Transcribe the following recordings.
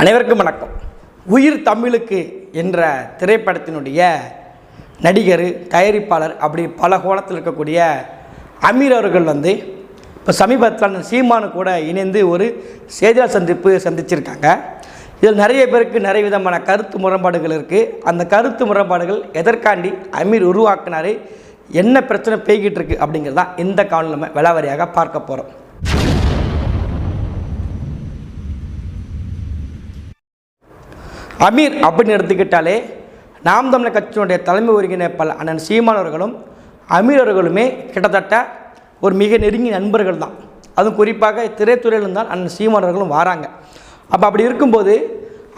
அனைவருக்கும் வணக்கம். உயிர் தமிழுக்கு என்ற திரைப்படத்தினுடைய நடிகர் தயாரிப்பாளர் அப்படி பல கோணத்தில் இருக்கக்கூடிய அமீர் அவர்கள் வந்து இப்போ சமீபத்தில் அந்த சீமானு கூட இணைந்து ஒரு செய்தியாளர் சந்திப்பு சந்திச்சிருக்காங்க. இதில் நிறைய பேருக்கு நிறைய விதமான கருத்து முரண்பாடுகள் இருக்குது அந்த கருத்து முரண்பாடுகள் எதற்காண்டி அமீர் உருவாக்குனாரு? என்ன பிரச்சனை பெய்கிட்டு இருக்கு? அப்படிங்கிறது தான் இந்த காணொலி நம்ம விலாவரியாக பார்க்க போகிறோம் அமீர் அப்படின்னு எடுத்துக்கிட்டாலே நாம் தமிழர் கட்சியினுடைய தலைமை ஒருங்கிணைப்பாளர் அண்ணன் சீமான் அவர்களும் அமீர் அவர்களுமே கிட்டத்தட்ட ஒரு மிக நெருங்கிய நண்பர்கள் தான். அதுவும் குறிப்பாக திரைத்துறையில் இருந்தால் அண்ணன் சீமான் அவர்களும் வராங்க. அப்போ அப்படி இருக்கும்போது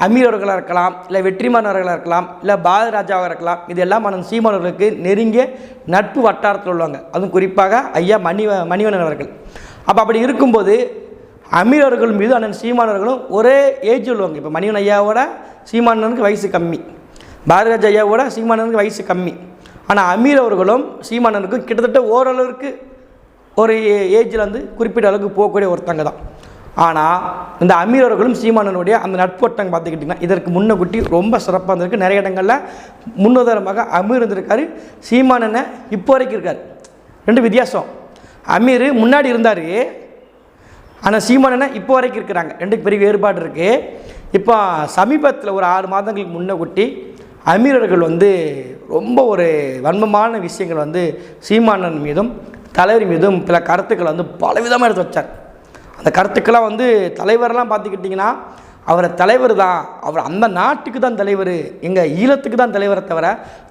அமீர் அவர்களாக இருக்கலாம் இல்லை வெற்றிமான் அவர்களாக இருக்கலாம் இல்லை பாரதி ராஜாவாக இருக்கலாம் இதெல்லாம் அண்ணன் சீமான் அவர்களுக்கு நெருங்கிய நட்பு வட்டாரத்தில் உள்ளவங்க. அதுவும் குறிப்பாக ஐயா மணி மணிவணன் அவர்கள். அப்போ அப்படி இருக்கும்போது அமீர் அவர்கள் மீது அண்ணன் சீமான் அவர்களும் ஒரே ஏஜ் உள்ளவங்க. இப்போ மணிவன் ஐயாவோட சீமானனுக்கு வயசு கம்மி. பாரதிராஜ் ஐயாவோட சீமானனுக்கு வயசு கம்மி. ஆனால் அமீர் அவர்களும் சீமானனுக்கும் கிட்டத்தட்ட ஓரளவுக்கு ஒரு ஏஜில் வந்து குறிப்பிட்ட அளவுக்கு போகக்கூடிய ஒருத்தங்க தான். ஆனால் இந்த அமீர் அவர்களும் சீமானனுடைய அந்த நட்போட்டங்க பார்த்துக்கிட்டிங்கன்னா இதற்கு முன்னகுட்டி ரொம்ப சிறப்பாக இருந்திருக்கு. நிறைய இடங்களில் முன்னுதாரணமாக அமீர் இருந்திருக்காரு சீமானனை இப்போ வரைக்கும் இருக்கார். ரெண்டு வித்தியாசம். அமீர் முன்னாடி இருந்தார் ஆனால் சீமானனை இப்போ வரைக்கும் இருக்கிறாங்க. ரெண்டுக்கு பெரிய வேறுபாடு இருக்குது இப்போ சமீபத்தில் ஒரு ஆறு மாதங்களுக்கு முன்ன குட்டி அமீரர்கள் வந்து ரொம்ப ஒரு வன்மமான விஷயங்கள் வந்து சீமானன் மீதும் தலைவர் மீதும் பல கருத்துக்களை வந்து பலவிதமாக எடுத்து வச்சார். அந்த கருத்துக்கெல்லாம் வந்து தலைவரெலாம் பார்த்துக்கிட்டிங்கன்னா அவரை தலைவர் தான் அவர் அந்த நாட்டுக்கு தான் தலைவர் எங்கள் ஈழத்துக்கு தான் தலைவரை தவிர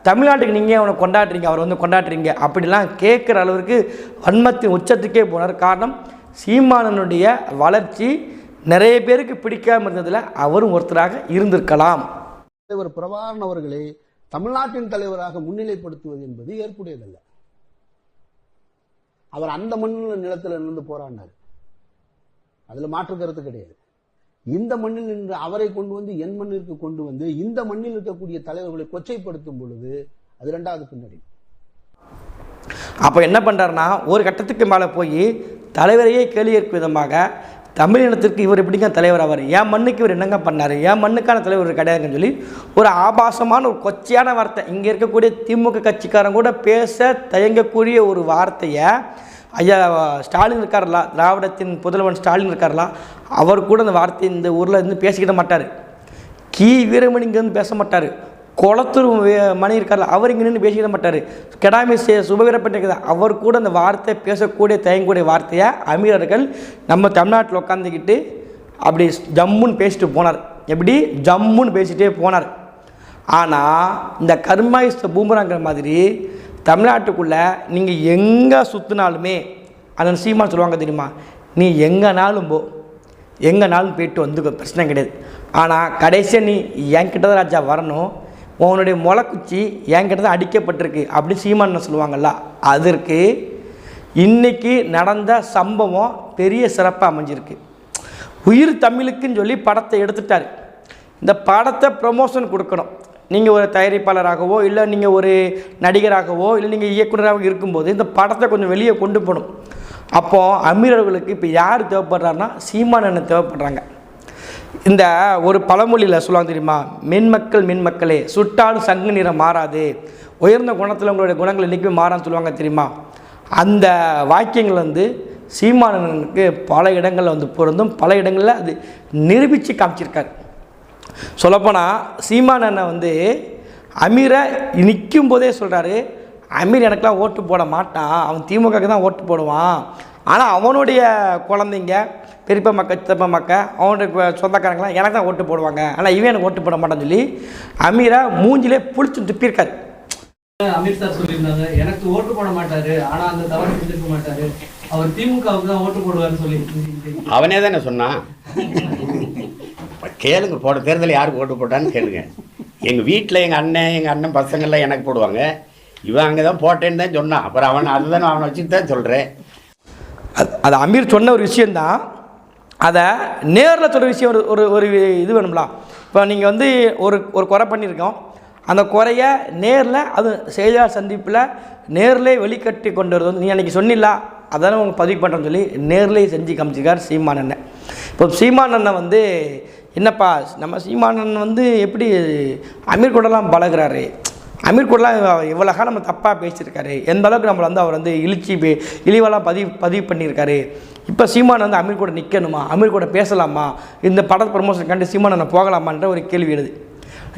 தமிழ்நாட்டுக்கு நீங்கள் அவனை கொண்டாடுறீங்க அவர் வந்து கொண்டாடுறீங்க அப்படிலாம் கேட்குற அளவுக்கு வன்மத்தின் உச்சத்துக்கே போனார். காரணம் சீமானனுடைய வளர்ச்சி நிறைய பேருக்கு பிடிக்காம இருந்ததில் அவரும் ஒருத்தராக இருந்திருக்கலாம். தலைவர் பிரபாகரன் அவர்களை தமிழ்நாட்டின் தலைவராக முன்னிலைப்படுத்துவது என்பது ஏற்புடையதல்ல. அவர் அந்த மண்ணில் நிலத்தில் நின்று போராடினார். அதுல மாற்று கருத்து கிடையாது. இந்த மண்ணில் நின்று அவரை கொண்டு வந்து என் மண்ணிற்கு கொண்டு வந்து இந்த மண்ணில் இருக்கக்கூடிய தலைவர்களை கொச்சைப்படுத்தும் பொழுது அது இரண்டாவது பின்னணி. அப்போ என்ன பண்ணுறாருன்னா ஒரு கட்டத்துக்கு மேலே போய் தலைவரையே கேள்வி கேட்கும் தமிழ் தமிழினத்திற்கு இவர் எப்படிங்க தலைவர் ஆவார்? என் மண்ணுக்கு இவர் என்னங்க பண்ணார்? என் மண்ணுக்கான தலைவர் கிடையாதுன்னு சொல்லி ஒரு ஆபாசமான ஒரு கொச்சையான வார்த்தை. இங்கே இருக்கக்கூடிய திமுக கட்சிக்காரங்க கூட பேச தயங்கக்கூடிய ஒரு வார்த்தையை ஐயா ஸ்டாலின் இருக்கார்ல திராவிடத்தின் புதல்வன் ஸ்டாலின் இருக்காரலாம் அவர் கூட அந்த வார்த்தை இந்த ஊரில் இருந்து பேசிக்கிட மாட்டார். கி. வீரமணிங்கிறது இங்கேருந்து பேச மாட்டார். குளத்தூர் மணி இருக்கார்ல அவர் இங்கே நின்று பேசிக்கிட மாட்டார். கெடாமி சே சுபவீரப்பட்ட அவர் கூட அந்த வார்த்தை பேசக்கூடிய தயங்கக்கூடிய வார்த்தையை அமீரர்கள் நம்ம தமிழ்நாட்டில் உட்காந்துக்கிட்டு அப்படி ஜம்முன்னு பேசிட்டு போனார். எப்படி? ஜம்முன்னு பேசிகிட்டே போனார். ஆனால் இந்த கர்மாயுஸ்த பூமராங்கிற மாதிரி தமிழ்நாட்டுக்குள்ளே நீங்கள் எங்கே சுற்றினாலுமே அதன் சீமான் சொல்லுவாங்க தெரியுமா? நீ எங்கேனாலும் போ. எங்கேனாலும் போயிட்டு வந்துக்கோ. பிரச்சனை கிடையாது. ஆனால் கடைசியாக நீ என்கிட்ட தான் ராஜா வரணும். உன்னுடைய முளைக்குச்சி என்கிட்ட தான் அடிக்கப்பட்டிருக்கு அப்படி சீமான் சொல்லுவாங்கல்ல அதற்கு இன்றைக்கி நடந்த சம்பவம் பெரிய சிறப்பாக அமைஞ்சிருக்கு. உயிர் தமிழுக்குன்னு சொல்லி படத்தை எடுத்துட்டார். இந்த படத்தை ப்ரமோஷன் கொடுக்கணும். நீங்கள் ஒரு தயாரிப்பாளராகவோ இல்லை நீங்கள் ஒரு நடிகராகவோ இல்லை நீங்கள் இயக்குனராக இருக்கும்போது இந்த படத்தை கொஞ்சம் வெளியே கொண்டு போகணும். அப்போது அமீரர்களுக்கு இப்போ யார் தேவைப்படுறாருன்னா சீமான் அண்ணன் தேவைப்படுறாங்க. இந்த ஒரு பழமொழியில் சொல்லுவாங்க தெரியுமா? மென்மக்கள் மென்மக்களே சுட்டாலும் சங்கு நிறம் மாறாது. உயர்ந்த குணத்தில் உங்களுடைய குணங்கள் என்றைக்குமே மாறான்னு சொல்லுவாங்க தெரியுமா? அந்த வாக்கியங்கள் வந்து சீமானனுக்கு பல இடங்களில் வந்து பொருந்தும். பல இடங்களில் அது நிரூபித்து காமிச்சிருக்கார். சொல்லப்போனால் சீமானனை வந்து அமீரை நிற்கும் போதே சொல்கிறாரு அமீர் எனக்கெலாம் ஓட்டு போட மாட்டான். அவன் திமுகக்கு தான் ஓட்டு போடுவான். ஆனால் அவனுடைய குழந்தைங்க பெரியப்பா மக்கள் சித்தப்பா மக்கள் அவனுடைய கு- சொந்தக்காரங்களாம் எனக்கு தான் ஓட்டு போடுவாங்க. ஆனால் இவன் எனக்கு ஓட்டு போட மாட்டான்னு சொல்லி அமீரை மூஞ்சிலே புளிச்சு துப்பியிருக்காரு அமித் சார் சொல்லியிருந்தாங்க எனக்கு ஓட்டு போட மாட்டாரு ஆனா அந்த தவறு செஞ்சிருக்க மாட்டாரு. அவர் திமுகவுக்கு தான் ஓட்டு போடுவாருன்னு சொல்லி அவனே தானே சொன்னான் கேளுங்க போட தேர்தல் யாருக்கு ஓட்டு போட்டான்னு கேளுங்க. எங்கள் வீட்டில் எங்கள் அண்ணன் எங்கள் அண்ணன் பசங்கள்லாம் எனக்கு போடுவாங்க. இவன் அங்கே தான் போட்டேன்னு தான் சொன்னான். அப்புறம் அவன் அதுதானே அவனை வச்சுட்டு தான் சொல்கிறேன் அது அது அமீர் சொன்ன ஒரு விஷயந்தான் அதை நேரில் சொல்கிற விஷயம் ஒரு ஒரு ஒரு இது வேணும்ல. இப்போ நீங்கள் வந்து ஒரு ஒரு குறை பண்ணியிருக்கோம். அந்த குறைய நேரில் அது செயலாளர் சந்திப்பில் நேர்லேயே வெளிக்கட்டி கொண்டு வரது வந்து நீ அன்றைக்கி சொன்னில்ல அதானே உங்களுக்கு பதிவு பண்ணுறேன்னு சொல்லி நேர்லேயே செஞ்சு காமிச்சிருக்கார் சீமான் அண்ணன். இப்போ சீமான் அண்ணன் வந்து என்னப்பா நம்ம சீமானன் வந்து எப்படி அமீர் கூடலாம் பழகுறாரு? அமீர் கூடலாம் இவ்வளோ காலம் நம்ம தப்பாக பேசியிருக்காரு. எந்த அளவுக்கு நம்மளை வந்து அவர் வந்து இழிச்சி பே இழிவெல்லாம் பதிவு பதிவு பண்ணியிருக்காரு? இப்போ சீமான் வந்து அமீர் கூட நிற்கணுமா அமீர் கூட பேசலாமா? இந்த பட ப்ரமோஷன் கண்டு சீமானனை போகலாமான்ற ஒரு கேள்வி எழுது.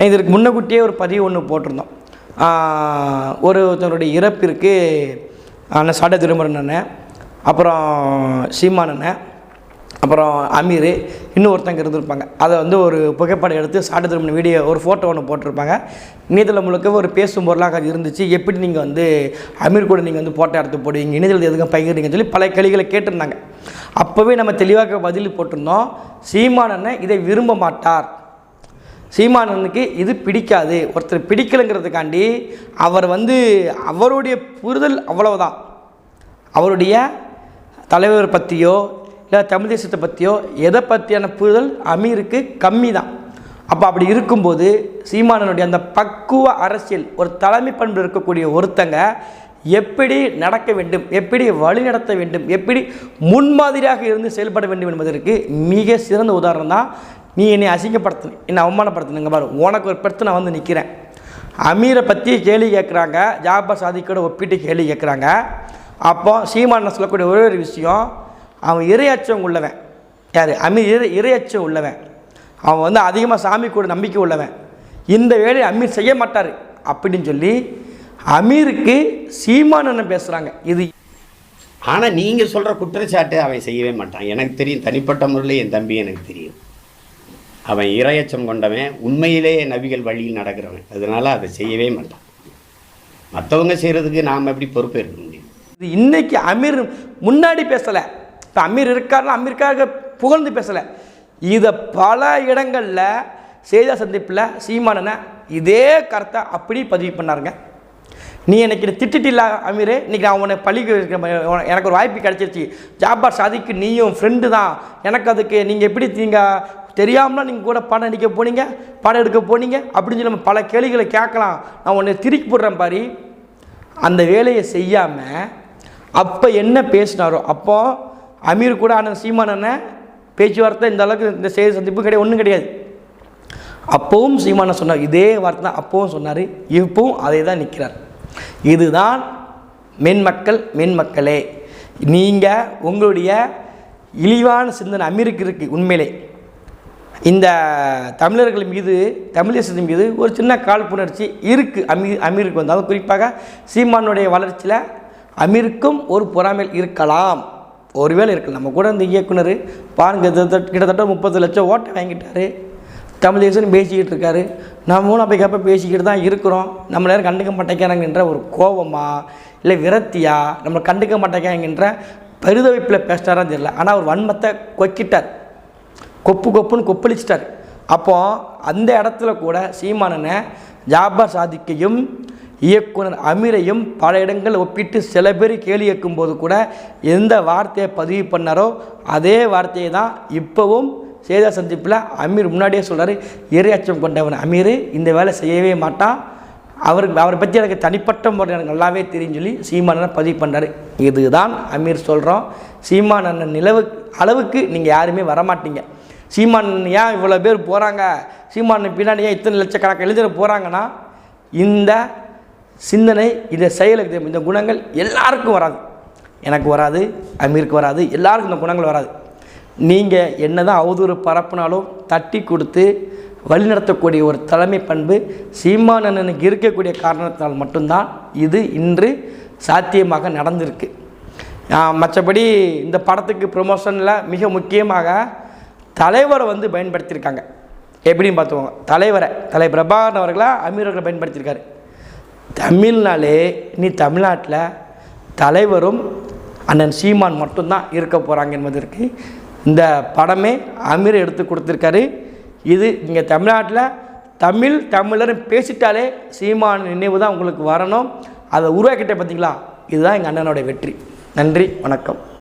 இதற்கு முன்னக்கூட்டியே ஒரு பதிவு ஒன்று போட்டிருந்தோம். ஒருத்தருடைய இறப்பிற்கு அண்ணன் சாட திருமரன் அப்புறம் சீமான் அப்புறம் அமீர் இன்னொருத்தங்க இருந்திருப்பாங்க. அதை வந்து ஒரு புகைப்படம் எடுத்து சாட்டு திருமண வீடியோ ஒரு ஃபோட்டோ ஒன்று போட்டிருப்பாங்க. இணையதளம் முழுக்க ஒரு பேசும் பொருளாக அது இருந்துச்சு. எப்படி நீங்கள் வந்து அமீர் கூட நீங்கள் வந்து ஃபோட்டோ எடுத்து போடுவீங்க? இணையதளத்தை எதுக்கும் பகிர்றீங்கன்னு சொல்லி பல கேள்விகளை கேட்டிருந்தாங்க. அப்போவே நம்ம தெளிவாக பதில் போட்டிருந்தோம். சீமானனை இதை விரும்ப மாட்டார். சீமானனுக்கு இது பிடிக்காது. ஒருத்தர் பிடிக்கலைங்கிறதுக்காண்டி அவர் வந்து அவருடைய புரிதல் அவ்வளவுதான். அவருடைய தலைவர் பற்றியோ இல்லை தமிழ் தேசத்தை பற்றியோ எதை பற்றியான புரிதல் அமீருக்கு கம்மி தான் அப்போ அப்படி இருக்கும்போது சீமானனுடைய அந்த பக்குவ அரசியல் ஒரு தலைமை பண்பு இருக்கக்கூடிய ஒருத்தங்க எப்படி நடக்க வேண்டும் எப்படி வழிநடத்த வேண்டும் எப்படி முன்மாதிரியாக இருந்து செயல்பட வேண்டும் என்பதற்கு மிக சிறந்த உதாரணம் தான் நீ என்னை அசிங்கப்படுத்தணும் என்னை அவமானப்படுத்தணுங்க பாரு. உனக்கு ஒரு பிரச்சனை நான் வந்து நிற்கிறேன் அமீரை பற்றி கேள்வி கேட்குறாங்க ஜாபர் சாதிக்கோட ஒப்பிட்டு கேள்வி கேட்குறாங்க. அப்போ சீமான சொல்லக்கூடிய ஒரே ஒரு விஷயம் அவன் இரையச்சம் உள்ளவன். யார்? அமீர் இறை இரையச்சம் உள்ளவன். அவன் வந்து அதிகமாக சாமி கூட நம்பிக்கை உள்ளவன். இந்த வேலையை அமீர் செய்ய மாட்டார். அப்படின்னு சொல்லி அமீருக்கு சீமானன்னு பேசுகிறாங்க இது ஆனால் நீங்கள் சொல்கிற குற்றச்சாட்டு அவன் செய்யவே மாட்டான். எனக்கு தெரியும் தனிப்பட்ட முறையில் என் தம்பி எனக்கு தெரியும். அவன் இரையச்சம் கொண்டவன் உண்மையிலேயே நபிகள் வழியில் நடக்கிறவன். அதனால் அதை செய்யவே மாட்டான். மற்றவங்க செய்கிறதுக்கு நாம் எப்படி பொறுப்பேற்க முடியும்? இது இன்னைக்கு அமீர் முன்னாடி பேசலை. இப்போ அமீர் இருக்காருன்னா அமீருக்காக புகழ்ந்து பேசலை. இதை பல இடங்களில் செய்தியாளர் சந்திப்பில் சீமானனை இதே கருத்தை அப்படி பதிவு பண்ணாருங்க. நீ எனக்கு திட்டிட்டு திட்டிட்டில்ல அமீர். இன்னைக்கு நான் உன்னை பழி எனக்கு ஒரு வாய்ப்பு கிடைச்சிருச்சு. ஜாபார் சாதிக்கு நீயும் ஃப்ரெண்டு தான். எனக்கு அதுக்கு நீங்கள் எப்படி நீங்கள் தெரியாமலாம் நீங்கள் கூட படம் அடிக்க போனீங்க? படம் எடுக்க போனீங்க? அப்படின்னு சொல்லி நம்ம பல கேள்விகளை கேட்கலாம். நான் உன்னை திருக்கி போடுறேன் பாரு. அந்த வேலையை செய்யாமல் அப்போ என்ன பேசினாரோ? அப்போ அமீர் கூட அண்ணன் சீமான் அண்ணன் பேச்சுவார்த்தை இந்த அளவுக்கு இந்த செய்தி சந்திப்பு கிடையாது ஒன்றும் கிடையாது. அப்போவும் சீமான சொன்னார் இதே வார்த்தை தான் அப்போவும் சொன்னார் இப்போவும் அதே தான் நிற்கிறார் இதுதான் மென்மக்கள் மென்மக்களே. நீங்கள் உங்களுடைய இழிவான சிந்தனை அமீருக்கு இருக்குது உண்மையிலே. இந்த தமிழர்கள் மீது தமிழ் மீது ஒரு சின்ன காழ்ப்புணர்ச்சி இருக்குது அமீர் அமீருக்கு வந்தாலும் குறிப்பாக சீமானுடைய வளர்ச்சியில் அமீருக்கும் ஒரு பொறாமையில் இருக்கலாம். ஒருவேளை இருக்கலாம். நம்ம கூட இந்த இயக்குனர் பாருங்க கிட்டத்தட்ட கிட்டத்தட்ட முப்பது லட்சம் ஓட்டை வாங்கிட்டார். தமிழ் தேசம் பேசிக்கிட்டு இருக்காரு நம்மளும் அப்போ கேப்ப பேசிக்கிட்டு தான் இருக்கிறோம். நம்ம நேரம் கண்டுக்க மாட்டேங்கிறாங்கன்ற ஒரு கோபமா இல்லை விரத்தியா நம்ம கண்டுக்க மாட்டேங்கிறாங்கன்ற பரிதவிப்பில் பேசிட்டாரான்னு தெரியல. ஆனால் அவர் வன்மத்தை கொக்கிட்டார். கொப்பு கொப்புன்னு கொப்பளிச்சிட்டார். அப்போ அந்த இடத்துல கூட சீமானனை ஜாபர் சாதிக்கையும் இயக்குனர் அமீரையும் பல இடங்கள் ஒப்பிட்டு சில பேர் கேள்வி கேட்கும்போது கூட எந்த வார்த்தையை பதிவு பண்ணாரோ அதே வார்த்தையை தான் இப்போவும் சேதா சந்திப்பில் அமீர் முன்னாடியே சொல்கிறாரு இரையச்சம் கொண்டவன் அமீர் இந்த வேலை செய்யவே மாட்டான். அவருக்கு அவரை பற்றி எனக்கு தனிப்பட்ட முறை எனக்கு நல்லாவே தெரியும் சொல்லி சீமானன் பதிவு பண்ணார் இதுதான் அமீர் சொல்கிறோம் சீமானன் நிலவு அளவுக்கு நீங்கள் யாருமே வரமாட்டீங்க. சீமான் ஏன் இவ்வளோ பேர் போகிறாங்க சீமான் பின்னாடி ஏன் இத்தனை லட்சக்கணக்காக எழுதின போகிறாங்கன்னா இந்த சிந்தனை இந்த செயலுக்கு இந்த குணங்கள் எல்லாருக்கும் வராது. எனக்கு வராது அமீருக்கு வராது எல்லாருக்கும் இந்த குணங்கள் வராது. நீங்கள் என்ன தான் அவதூறு பரப்புனாலும் தட்டி கொடுத்து வழிநடத்தக்கூடிய ஒரு தலைமை பண்பு சீமானனுக்கு இருக்கக்கூடிய காரணத்தினால் மட்டும்தான் இது இன்று சாத்தியமாக நடந்திருக்கு. மற்றபடி இந்த படத்துக்கு ப்ரொமோஷனில் மிக முக்கியமாக தலைவரை வந்து பயன்படுத்தியிருக்காங்க. எப்படின்னு பார்த்துக்கோங்க. தலைவரை தலை பிரபாகரன் அவர்களாக அமீர் அவர்களை பயன்படுத்தியிருக்காரு. தமிழ்னாலே நீ தமிழ்நாட்டில் தலைவரும் அண்ணன் சீமான் மட்டும்தான் இருக்க போகிறாங்க என்பதற்கு இந்த படமே அமீர் எடுத்து கொடுத்துருக்காரு. இது இங்கே தமிழ்நாட்டில் தமிழ் தமிழர் பேசிட்டாலே சீமான் நினைவு தான் உங்களுக்கு வரணும். அதை உருவாக்கிட்ட பார்த்தீங்களா இதுதான் எங்கள் அண்ணனோட வெற்றி. நன்றி வணக்கம்.